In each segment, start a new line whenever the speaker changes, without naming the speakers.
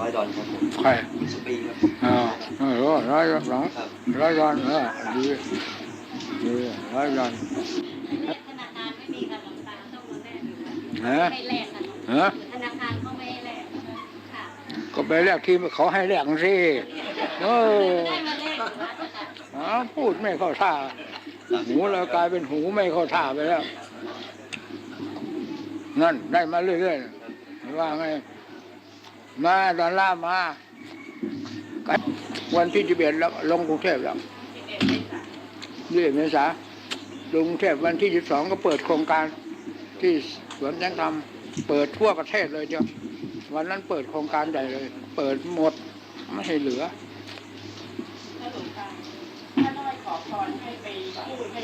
ร้อยดอลครับผม
ใคร
สปีครับ
อ่าเอร้อยร้อยสอง
ครับ
ร้อยดอนเออดีดีร้อยดอน
ธนาคารไม่มีค่ะหลวงตาต้องมาแลกอยู่
ฮะ
ไม่แลกค่ะ
ฮะ
ธนาคารเขาไม่ให้แลกค่ะ
ก็ไปแลกที่เขาให้แลกสิเออ
ได้มาแลกอยู่วัดนะคะ
อ๋อพูดไม่เข้าท่า หูเรากลายเป็นหูไม่เข้าท่าไปแล้ว นั่นได้มาเรื่อยๆว่าไง มาดอลลาร์มาก็วันที่จีเบียแล้วลงกรุงเทพแล้วยี่เมษาลงกรุงเทพวันที่ยี่สองก็เปิดโครงการที่สวนยังทำเปิดทั่วประเทศเลยเจ้าวันนั้นเปิดโครงการใหญ่เลย เปิดหมดไม่ให้เหลือ
ถ้าหลวงตาถ้าได้ขอพรให้ไปพูดให้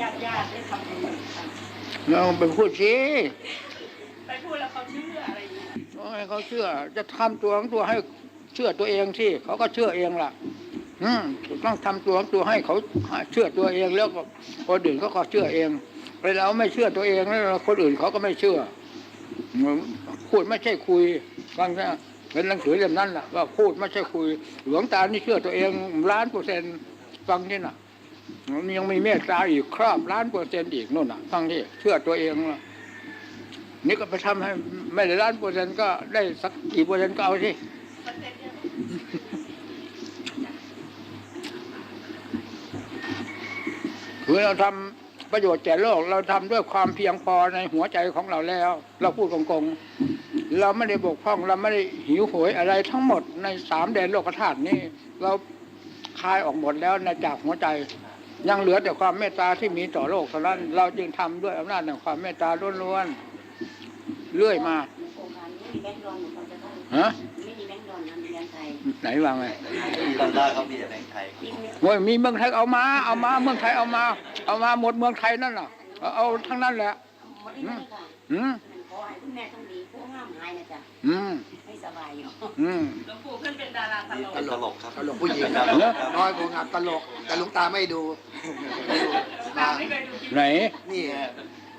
ญาติญาติๆได้ทำบุญค่ะ
เราไปพูดสิ
ไปพูดแล้วเขาเชื่ออะไร
ให้เขาเชื่อ จะทำตัวของตัวให้เชื่อตัวเองสิเขาก็เชื่อเองล่ะ อืมต้องทำตัวของตัวให้เขาเชื่อตัวเองแล้วก็คนอื่นเขาก็เชื่อเองเวลาเราไม่เชื่อตัวเองแล้วคนอื่นเขาก็ไม่เชื่อพูดไม่ใช่คุยฟังนะเป็นหนังสือเล่มนั้นแหละว่าพูดไม่ใช่คุย หลวงตานี่เชื่อตัวเองล้านเปอร์เซ็นต์ฟังนี่น่ะมันยังมีเมตตาอีกครอบล้านเปอร์เซ็นต์อีกนู่นน่ะฟังที่เชื่อตัวเองล่ะ นี่ก็ไปทำให้ไม่ได้ล้านเปอร์เซ็นต์ก็ได้สักกี่เปอร์เซ็นต์ก็เอาสิคือเราทำประโยชน์แก่โลก เราทำด้วยความเพียงพอในหัวใจของเราแล้ว เราพูดตรงๆเราไม่ได้บกพร่องเราไม่ได้หิวโหยอะไรทั้งหมดในสามแดนโลกธาตุนี้ เราคายออกหมดแล้วในจากหัวใจยังเหลือแต่ความเมตตาที่มีต่อโลกเท่านั้น เราจึงทำด้วยอำนาจแห่งความเมตตาล้วนๆ เรื่อยมา
โครงการนี้มีแบงค์ดอนอยู่ครับจะต้อง
ฮะ
ไม่มีแบงค์ดอนนะมีแบงค์ไทย
ไหนว่าไง
ดอลลาร์ครับมีแต่แบงค์ไทย
มีเงิน
โอ้ยมีเมืองไทยเอามา เอามาเมืองไทยเอามา เอามาหมดเมืองไทยนั่นน่ะเอาเอาทั้งนั้นแหละ
หมดนี่เลยค่ะ
อืม
มันขอให้คุณแม่ต้องดีพวกห้ามหายนะจ๊ะ
อืม
ให้สบายอยู่
อืม
หลวงปู่ขึ้นเป็นดาราตลก
ตลกครับ
ตลกผู้หญิง
ครับ
น้อยกว่าตลกแต่หลุงตาไม่ดูไม่ดู
ตา
มา
ไม่เคยดูคลิป
ไหน
นี่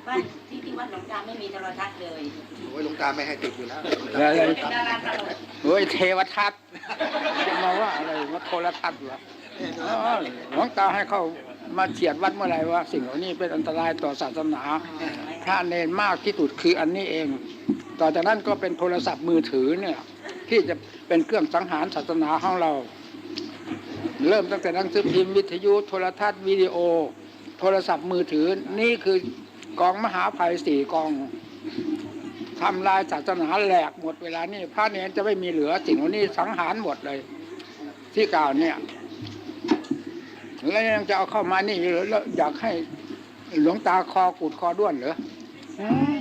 บ้านที่ ที่วัดหลวงตาไม่มีโทรทัศน์เลย
โอ้ยหลุงตาไม่ให้ติดอยู่แล้ว
อะไร
เป็นดาราตลก
เฮ้ยเทวทัศน์จะมาว่าอะไรว่าโทรทัศน์เหรออ๋อหลวงตาให้เข้ามาเฉียดวัดเมื่อไหร่ว่า สิ่งเหล่านี้เป็นอันตรายต่อศาสนาพระเนรมากที่สุดคืออันนี้เอง ต่อจากนั้นก็เป็นโทรศัพท์มือถือเนี่ย ที่จะเป็นเครื่องสังหารศาสนาของเรา เริ่มตั้งแต่หนังสือพิมพ์วิทยุโทรทัศน์วิดีโอ โทรศัพท์มือถือนี่คือ กองมหาภัยสี่กองทำลายศาสนาแหลกหมดเวลานี้พระเนรจะไม่มีเหลือสิ่งเหล่านี้สังหารหมดเลย ที่กล่าวเนี่ยแล้วยังจะเอาเข้ามานี่เหรอแล้วอยากให้หลวงตาคอกุดคอด้วนเหรออืม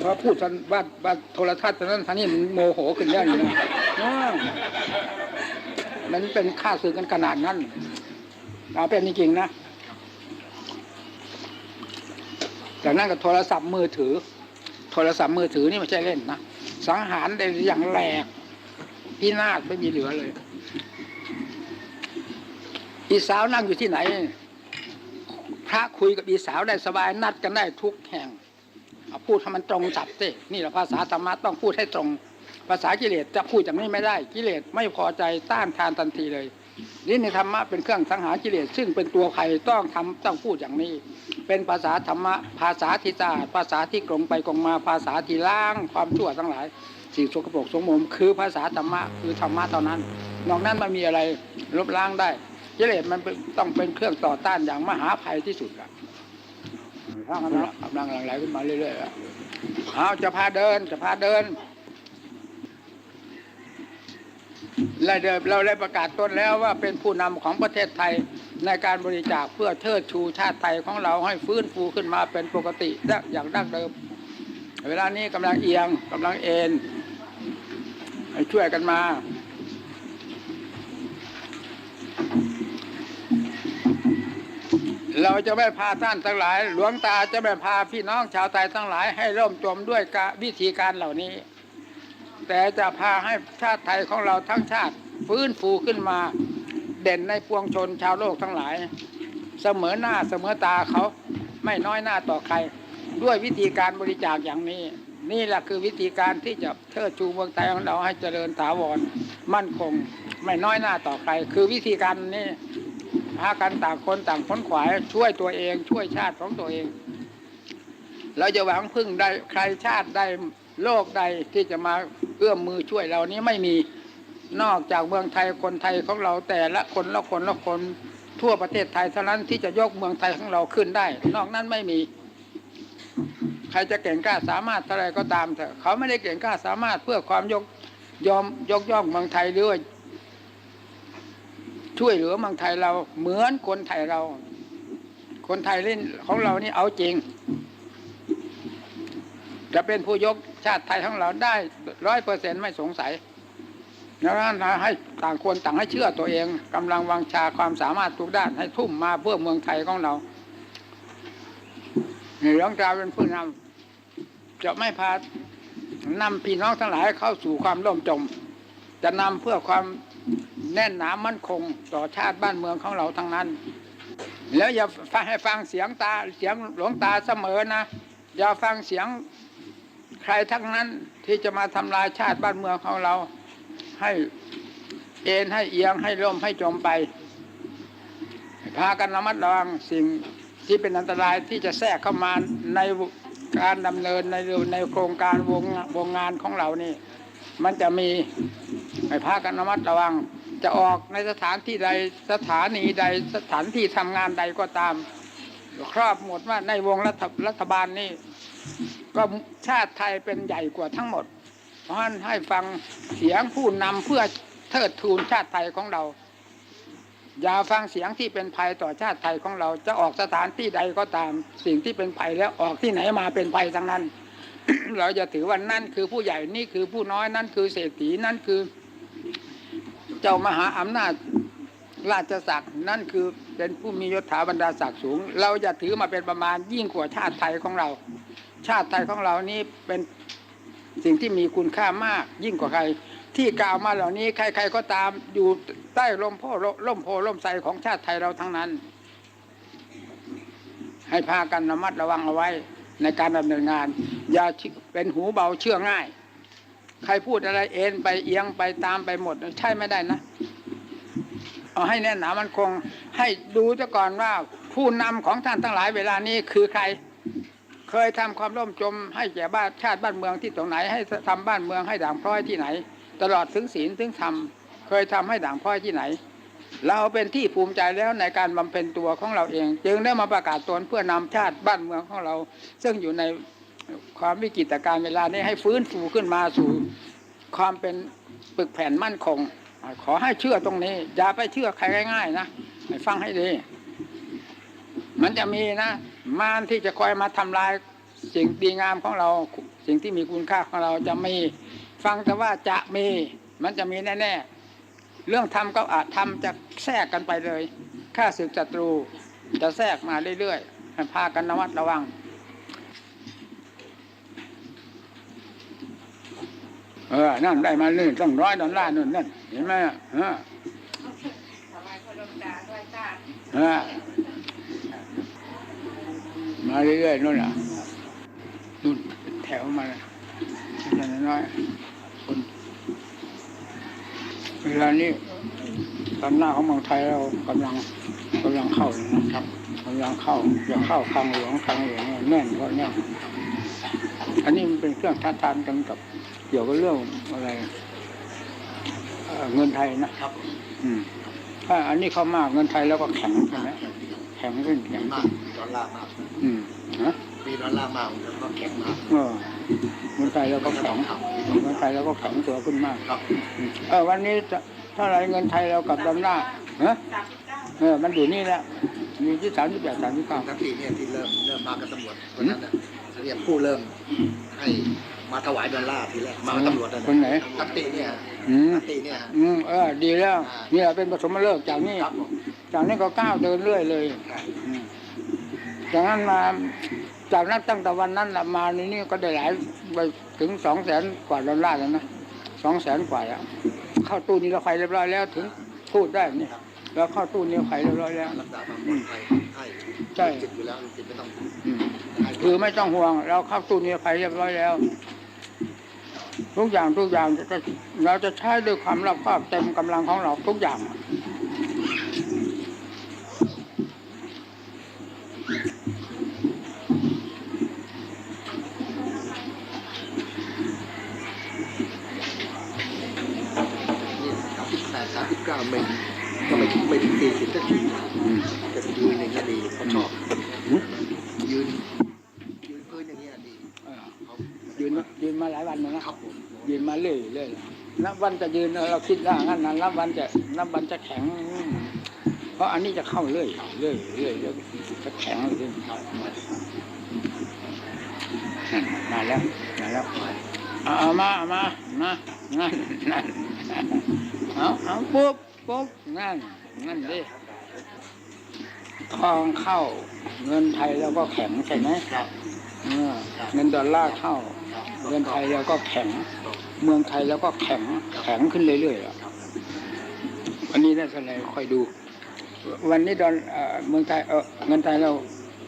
พอพูดทันว่าว่าโทรทัศน์ตอนนั้นท่านนี่มันโมโหขึ้นแล้วอยู่นะอ้าวมันเป็นค่าสื่อกันขนาดนั้น เอาเป็นจริงๆนะ จากนั้นก็โทรศัพท์มือถือ โทรศัพท์มือถือนี่ไม่ใช่เล่นนะ สังหารได้อย่างแหลกพินาศไม่มีเหลือเลย อีสาวนั่งอยู่ที่ไหน พระคุยกับอีสาวได้สบายนัดกันได้ทุกแห่งเอาพูดให้มันตรงสับสินี่แหละภาษาธรรมะต้องพูดให้ตรง ภาษากิเลสจะพูดอย่างนี้ไม่ได้ กิเลสไม่พอใจต้านทานทันทีเลย นี่ในธรรมะเป็นเครื่องสังหารกิเลสซึ่งเป็นตัวใครต้องทำต้องพูดอย่างนี้ เป็นภาษาธรรมะภาษาที่สะอาดภาษาที่กลงไปกลงมาภาษาที่ล้างความชั่วทั้งหลาย สิ่งสกปรกสมมคือภาษาธรรมะคือธรรมะเท่านั้น นอกนั้นมันมีอะไรลบล้างได้กิเลสมันเป็นต้องเป็นเครื่องต่อต้านอย่างมหาภัยที่สุดอะถ้ากำลังกำลังหลั่งไหลขึ้นมาเรื่อยๆอะเอาจะพาเดินจะพาเดิน และเดิมเราได้ประกาศต้นแล้วว่าเป็นผู้นำของประเทศไทยในการบริจาคเพื่อเทิดชูชาติไทยของเราให้ฟื้นฟูขึ้นมาเป็นปกติได้อย่างดั้งเดิม เวลานี้กำลังเอียงกำลังเอ็นให้ช่วยกันมา เราจะไม่พาท่านทั้งหลาย หลวงตาจะไม่พาพี่น้องชาวไทยทั้งหลายให้ร่มจมด้วยวิธีการเหล่านี้ แต่จะพาให้ชาติไทยของเราทั้งชาติฟื้นฟูขึ้นมาเด่นในปวงชนชาวโลกทั้งหลาย เสมอหน้าเสมอตาเขาไม่น้อยหน้าต่อใคร ด้วยวิธีการบริจาคอย่างนี้ นี่แหละคือวิธีการที่จะเทิดชูเมืองไทยของเราให้เจริญถาวรมั่นคง ไม่น้อยหน้าต่อใคร คือวิธีการนี้พากันต่างคนต่างค้นขวายช่วยตัวเองช่วยชาติของตัวเอง เราจะหวังพึ่งได้ใครชาติใดโลกใดที่จะมา เอื้อมมือช่วยเรานี้ไม่มีนอกจากเมืองไทยคนไทยของเราแต่ละคนละคนละคนทั่วประเทศไทยเท่านั้นที่จะยกเมืองไทยของเราขึ้นได้ นอกนั้นไม่มี ใครจะเก่งกล้าสามารถเท่าไรก็ตามเถอะเขาไม่ได้เก่งกล้าสามารถเพื่อความยกยอมยกย่องเมืองไทยหรือว่าช่วยเหลือเมืองไทยเราเหมือนคนไทยเรา คนไทยเล่นของเรานี่เอาจริง จะเป็นผู้ยกชาติไทยของเราได้ร้อยเปอร์เซ็นไม่สงสัยแล้วนั้นให้ต่างคนต่างให้เชื่อตัวเองกำลังวังชาความสามารถทุกด้านให้ทุ่มมาเพื่อเมืองไทยของเราในหลวงตาเป็นผู้นำจะไม่พานำพี่น้องทั้งหลายเข้าสู่ความร่มจม จะนำเพื่อความแน่นหนามั่นคงต่อชาติบ้านเมืองของเราทั้งนั้น แล้วอย่าฟังให้ฟังเสียงตาเสียงหลวงตาเสมอนะอย่าฟังเสียง ใครทั้งนั้นที่จะมาทำลายชาติบ้านเมืองของเรา ให้เอ็นให้เอียงให้ล่มให้จมไป พากันระมัดระวังสิ่งที่เป็นอันตรายที่จะแทรกเข้ามาในการดำเนินในในโครงการวงวงงานของเรานี่ มันจะมีให้พากันระมัดระวัง จะออกในสถานที่ใดสถานีใดสถานที่ทำงานใดก็ตาม ครอบหมดว่าในวงรัฐรัฐบาลนี่ก็ชาติไทยเป็นใหญ่กว่าทั้งหมด เพราะฉะนั้นให้ฟังเสียงผู้นำเพื่อเทิดทูนชาติไทยของเรา อย่าฟังเสียงที่เป็นภัยต่อชาติไทยของเราจะออกสถานที่ใดก็ตามสิ่งที่เป็นภัยแล้วออกที่ไหนมาเป็นภัยทั้งนั้น เราจะถือว่านั่นคือผู้ใหญ่นี่คือผู้น้อยนั่นคือเศรษฐีนั่นคือ เจ้ามหาอำนาจ ราชศักดิ์นั่นคือเป็นผู้มียศถาบรรดาศักดิ์สูง เราจะถือมาเป็นประมาณยิ่งกว่าชาติไทยของเรา ชาติไทยของเรานี้เป็นสิ่งที่มีคุณค่ามากยิ่งกว่าใคร ที่กล่าวมาเหล่านี้ใคร ๆก็ตามอยู่ใต้ลมโพล่มโพล่มไทรของชาติไทยเราทั้งนั้น ให้พากันระมัดระวังเอาไว้ในการดำเนินงาน อย่าเป็นหูเบาเชื่อง่าย ใครพูดอะไรเอ็นไปเอียงไปตามไปหมด ใช่ไม่ได้นะ เอาให้แน่นหนามันคงให้ดูซะก่อนว่าผู้นำของท่านทั้งหลายเวลานี้คือใคร เคยทำความร่มจม ให้แก่บ้านชาติบ้านเมืองที่ตรงไหน ให้ทำบ้านเมืองให้ด่างพร้อยที่ไหน ตลอดถึงศีลถึงธรรมเคยทำให้ด่างพร้อยที่ไหน เราเป็นที่ภูมิใจแล้วในการบำเพ็ญตัวของเราเอง จึงได้มาประกาศตนเพื่อนำชาติบ้านเมืองของเรา ซึ่งอยู่ในความวิกฤตการณ์เวลานี้ให้ฟื้นฟูขึ้นมาสู่ความเป็นปึกแผ่นมั่นคง ขอให้เชื่อตรงนี้ อย่าไปเชื่อใครง่ายๆนะให้ฟังให้ดี มันจะมีนะมารที่จะคอยมาทำลายสิ่งดีงามของเรา สิ่งที่มีคุณค่าของเราจะมี ฟังแต่ว่าจะมี มันจะมีแน่ๆเรื่องทำก็อาจทำจะแทรกกันไปเลยข้าศึกศัตรูจะแทรกมาเรื่อยๆให้พากันระมัดระวัง ออ นั่นได้มาเรื่อยต้องร้อยดอลลาร์นู่นนั่นเห็นไหมอะเออ
ทำไมา
เรื่อยๆนู่นน่ะนู่นแถวมาเลยอย่างน้อยๆคนเวลานี้ตอนหน้าของเมืองไทยเรากำลังกำลังเข้าอยู่นะครับกำลังเข้าจะเข้าคลังหลวงคลังหลวงแน่นก็แน่น อันนี้มันเป็นเครื่องท้าทานกันกับเกี่ยวกับเรื่องอะไรเอ่อเงินไทยนะครับ อืมถ้าอันนี้เข้ามากเงินไทยแล้วก็แข็งใช่ไหมแข็งขึ้นแข็ง
มา
ขึ้
ก
น
ดอลลาร์มาก
อืมฮะ
มีดอลลาร์มากแล้วก็แข็งมาก
เออเงินไทยแล้วก็แข็งเงินไทยแล้วก็แข็งตัวขึ้นมาก
ครับ
อืมเออวันนี้จะเท่าไหรเงินไทยเรากับดอลลาร์ฮะ
สามสิบเก้า
เออมันอยู่นี่แหละมีที่สามสิบแปดสามสิบเก้า
ทั้งปีเนี่ยที่เริ่มเริ่มมากับตำรวจวันนั้นน่ะ เรียกผู้เริ่มให้มาถวายดอลลาร์ทีแรกมากับตำรวจะ
คนไหน
ตัตติเนี่ยฮะ
อืม
ตัตติเนี่ยฮะ
อืมเออดีแล้วนี่แหละเป็นปฐมฤกษ์จากนี้
ครับผม
จากนี้ก็ก้าวเดินเรื่อยเลย
ครับ
อืมจากนั้นมาจากนั้นตั้งแต่วันนั้นละมาในนี่ก็ได้หลายไปถึงสองแสนกว่าดอลลาร์แล้วนะสองแสนกว่าแล้วเข้าตู้นิรภัยเรียบร้อยแล้วถึงพูดได้นี่แล้วเข้าตู้นิรภัยเรียบร้อยแล้ว
รักษาความปลอดภัยให้
ใช่
จิตอยู่แล้วจิตไม่ต้อง
อืม
ให้
คือไม่ต้องห่วง เราเข้าตู้นิรภัยเรียบร้อยแล้ว ทุกอย่างทุกอย่างจะเราจะใช้ด้วยความรอบคอบเต็มกำลังของเราทุกอย่าง
นี่สามสิบแปดสามสิบเก้าไม่ก็ไม่ถึงไม่ถึงสี่สิบสักที
อืม
แต่ยืนอย่างเงี้ยดีเขาชอบ
อืม
ยืนยืนพื้นอย่างเงี้ยดี
เออ
เขา
ยืน มายืนมาหลายวันแล้วนะครับ
ผม
ยืนมาเรื่อยเรื่อยนับวันจะยืนเราคิดว่างั้นนะนับวันจะนับวันจะแข็ง เพราะอันนี้จะเข้าเรื่อยเรื่อยเรื่อยเรื่อยจะแข็งเลยนั่นมาแล้วมาแล้วเอาเอามาเอามามานั่นนั่นเอาเอาปุ๊บปุ๊บนั่นนั่นดิทองเข้า เงินไทยเราก็แข็งใช่ไหม
ครับ
เออเงินดอลลาร์เข้า เงินไทยเราก็แข็ง เมืองไทยเราก็แข็งแข็งขึ้นเรื่อยๆแล้ววันนี้ได้เท่าไหร่ค่อยดู วันนี้ดอลเอ่อเมืองไทยเออเงินไทยเรา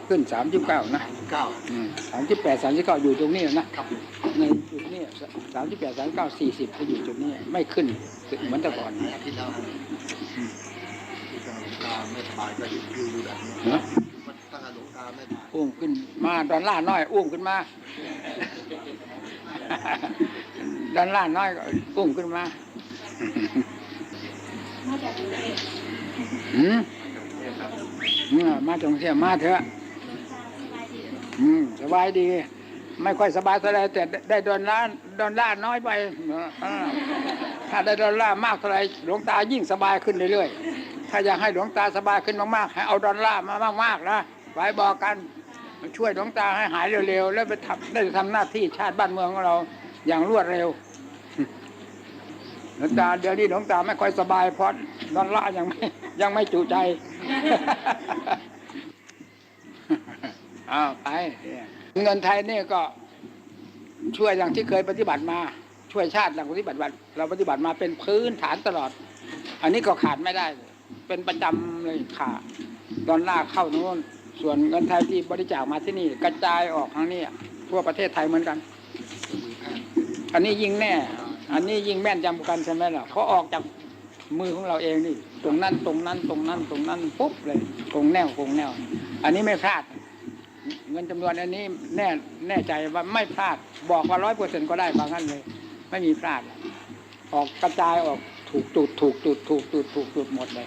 ขึ้นสามสิบเก้านะ
เก้า
สามสิบแปดสามสิบเก้าอยู่ตรงนี้นะ
ครับ
ในจุดนี้สามสิบแปดสามเก้าสี่สิบก็อยู่จุดนี้ไม่ขึ้นเหมือนแต่ก่อน
หลายอาทิตย์แล้วครับที่ทางหลวงตาไม่สบายก็อยู่อยู่แบบนี้
นะ
ตั้งแต่หลวงตาไม่สบาย
อุ้มขึ้นมาดอลลาร์น้อยอุ้มขึ้นมา ดอลลาร์น้อยก็อุ้มขึ้นมา
มาจากกรุงเทพ
อืมเมื่อมาจงเสียมาเถอะ
สบายดี
อืมสบายดี ไม่ค่อยสบายเท่าไรแต่ได้ดอลลาร์ดอลลาร์น้อยไปอ่าถ้าได้ดอลลาร์มากเท่าไรหลวงตายิ่งสบายขึ้นเรื่อยๆถ้าอยากให้หลวงตาสบายขึ้นมากๆให้เอาดอลลาร์มามากๆนะไว้บอกกัน ช่วยหลวงตาให้หายเร็วๆ แล้วไปทำได้ทำหน้าที่ชาติบ้านเมืองของเราอย่างรวดเร็วหลวงตาเดี๋ยวนี้หลวงตาไม่ค่อยสบายเพราะดอลลายังไม่ยังไม่จุใจอ้าวไปเงินไทยนี่ก็ช่วยอย่างที่เคยปฏิบัติมา ช่วยชาติอย่างปฏิบัติเราปฏิบัติมาเป็นพื้นฐานตลอด อันนี้ก็ขาดไม่ได้ เป็นประจำเลยขาดดอลลาร์เข้าโน้น ส่วนเงินไทยที่บริจาคมาที่นี่ กระจายออกทางนี้ทั่วประเทศไทยเหมือนกัน อันนี้ยิ่งแน่ อันนี้ยิ่งแม่นยำกันใช่ไหมล่ะเขาออกจากมือของเราเองนี่ ตรงนั้นตรงนั้นตรงนั้นตรงนั้นปุ๊บเลยตรงแนวตรงแนว อันนี้ไม่พลาด เงินจำนวนอันนี้แน่แน่ใจว่าไม่พลาด บอกว่าร้อยเปอร์เซ็นต์ก็ได้บางนั้นเลย ไม่มีพลาด ออกกระจายออกถูกจุดถูกจุดถูกจุดถูกจุดหมดเลย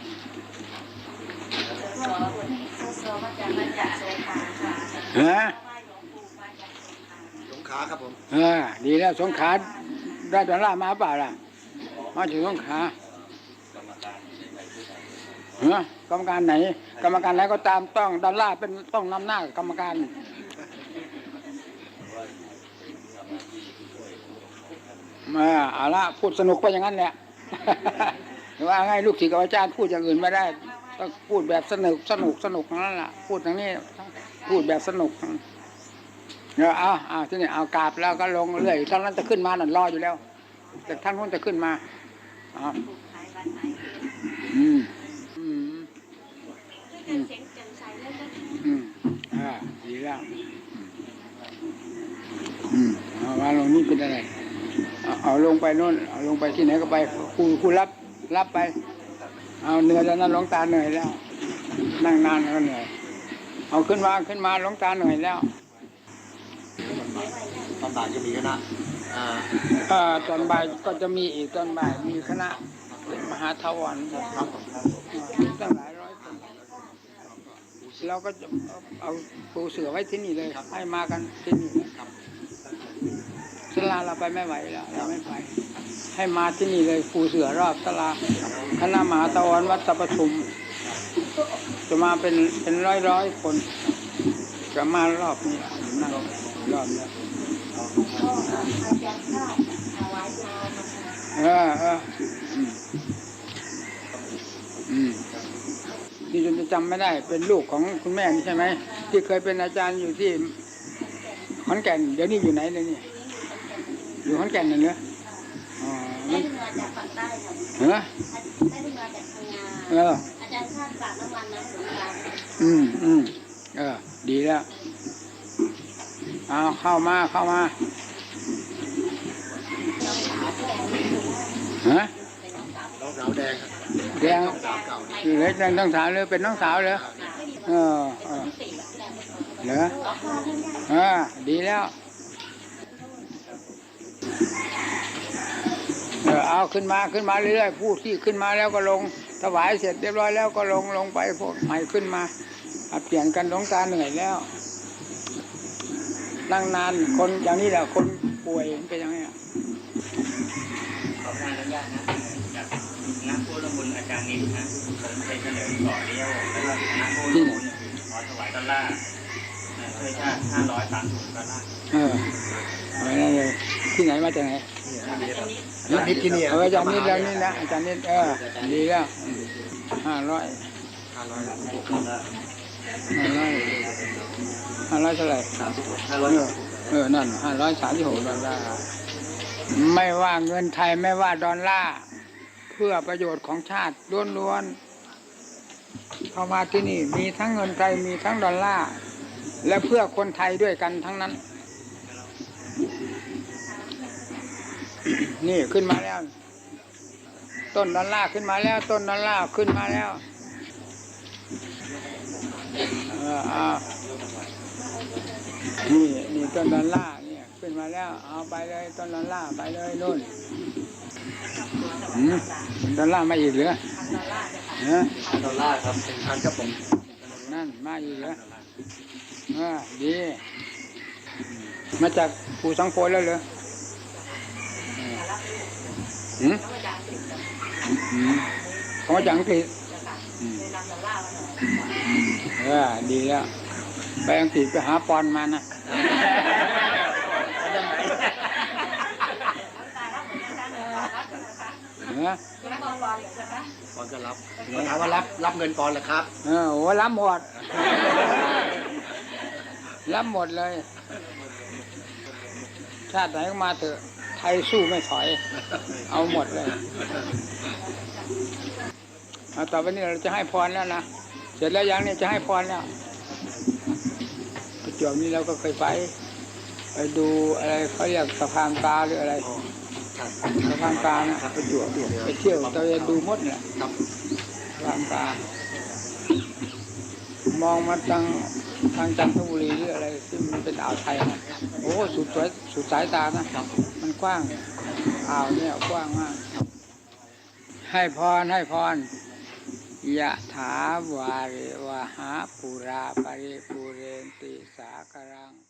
ฮะ
ไหว้หลวงปู่มาจากสงขลา
สงขลาครับผม
เออดีแล้วสงขลาได้ดอลลาร์มาเปล่าล่ะ มาจากสงขลาเฮ้กรรมการไหน กรรมการไหนก็ตามต้องดอลลาร์เป็นต้องนำหน้ากรรมการมาเอาละพูดสนุกไปอย่างนั้นแหละหรือว่าไงลูกศิษย์กับอาจารย์พูดอย่างอื่นไม่ได้ ต้องพูดแบบสนุกสนุกสนุกนั่นแหละพูดอย่างนี้ พูดแบบสนุกเดี๋ยวเอาเอาที่นี่เอากราบแล้วก็ลงเรื่อยท่านนั้นจะขึ้นมานั่นรออยู่แล้ว แต่ท่านนู้นจะขึ้นมาอา
ปู่ขายวันไหน
อืมอืม
ช่วยกันเสียงแจ่ม
อืมอ่าดีแล้วอืมเอามาลงนี่เป็นอะไรเอาลงไปโน่นเอาลงไปที่ไหนก็ไปครูครูรับรับไป เอาเหนื่อยแล้วนะหลวงตาเหนื่อยแล้ว นั่งนานก็เหนื่อย เอาขึ้นมาขึ้นมาหลวงตาเหนื่อยแล้ว
ตอนบ่ายจะมีคณะอ่า
เอ่อตอนบ่ายก็จะมีอีกตอนบ่ายมีคณะมหาทวัน
ครับผม
ตั้งหลายร้อยคนเราก็จะเอาปูเสือไว้ที่นี่เลยให้มากันที่นี่สลาเราไปไม่ไหวแล้วเราไม่ไป ให้มาที่นี่เลยปูเสือรอบสลาคณะมหาตะวันวัดตะปทุม จะมาเป็นเป็นร้อยร้อยคนจะมารอบนี้นั่งรอบนี้
ก็อาจารย์ข้าถวายมานะคะ
เออเอออืมอืมนี่จนจะจำไม่ได้ เป็นลูกของคุณแม่นี่ใช่ไหมที่เคยเป็นอาจารย์อยู่ที่ขอนแก่น เดี๋ยวนี้อยู่ไหนเลยเนี่ยอยู่ขอนแก่นน่ะเนอะอ๋อ
ได้
มัน
เพิ่งมาจากฝั่งใต้ค่ะ
เหรอ
ได้เพิ่งมาจากพังงา
เออ
อาจารย์ข้าฝากน้ำมันนะหลวงตา
อืมอืมเออ ดีแล้วเอาเข้ามาเข้ามา
น้อง
ฮะ
น้องสาวแดงครับ
แดง
น้องสาวเก่านี่
เล็กแดงน้องสาวเลยเป็นน้องสาวเลยเออเออเหรออ่าดีแล้วเออเอาขึ้นมาขึ้นมาเรื่อยๆผู้ที่ขึ้นมาแล้วก็ลง ถวายเสร็จเรียบร้อยแล้วก็ลงลงไปพวกใหม่ขึ้นมาอะเปลี่ยนกันหลวงตาเหนื่อยแล้วนั่งนานคนอย่างนี้แหละคนป่วยเป็นอย่างนี้อะ
ขอบคุณอนุญาตนะจากนักผู้ละมุนอาจารย์นิดนะผมไปเสนอต่อเลี้ยวแล้วก็นักผู้ละมุนขอถวายดอลลาร์นะช่วยชาติห้าร้อยสามสิบดอลลาร์
เออเอาไว้นั่นเลยที่ไหนมาจากไหน
นี่นิดที่นี่
เอออาจารย์นิดแล้วนี่นะอาจารย์นิดเออดีแล้วห้าร้อย
ห้าร้อย
ห้าร้อยห้าร้อยเท่าไหร่
สามสิบห้าร้อย
อเออนั่นห้าร้อยสามสิบหกดอลลาร์ไม่ว่าเงินไทยไม่ว่าดอลลาร์เพื่อประโยชน์ของชาติล้วนๆเข้ามาที่นี่มีทั้งเงินไทยมีทั้งดอลลาร์และเพื่อคนไทยด้วยกันทั้งนั้น นี่ขึ้นมาแล้ว ต้นดอลลาร์ขึ้นมาแล้ว ต้นดอลลาร์ขึ้นมาแล้วเออเอานี่นี่ต้นดอลลาร์เนี่ยขึ้นมาแล้ว เอาไปเลยต้นดอลลาร์ไปเลยนู่นหืมดอลลาร์มาอีกเหรอเนอะ
ดอลลาร์ครับ
เป็นพันครับผม
นั่นมาอีกเหรอเออดี มาจากปู่สังโพแล้วเหรอ หืมหืมเขามาจากอังกฤษอืมเออดีแล้ว ไปอังกฤษไปหาปอนมานะเออ
ปอนจะรับผมถามว่ารับรับเงินปอนเหรอครับ
เออโอ้รับหมด รับหมดเลย ชาติไหนก็มาเถอะ ไทยสู้ไม่ถอย เอาหมดเลยเอาต่อไปนี้เราจะให้พรแล้วนะ เสร็จแล้วยังเนี่ยจะให้พรแล้วประจวบนี้เราก็เคยไป ไปดูอะไรเขาเรียกสะพานปลาหรืออะไรสะพานปลานะประจวบไปเที่ยวตะเวนดูมดเนี่ยสะพานปลามองมาทาง ทางจันทบุรีหรืออะไรที่มันเป็นอ่าวไทยนะโอ้สุดสวยสุดสายตานะมันกว้างอ่าวเนี่ยกว้างมาก ให้พรให้พรยะถาวาริวหาปุราปริปุเรนติสากรัง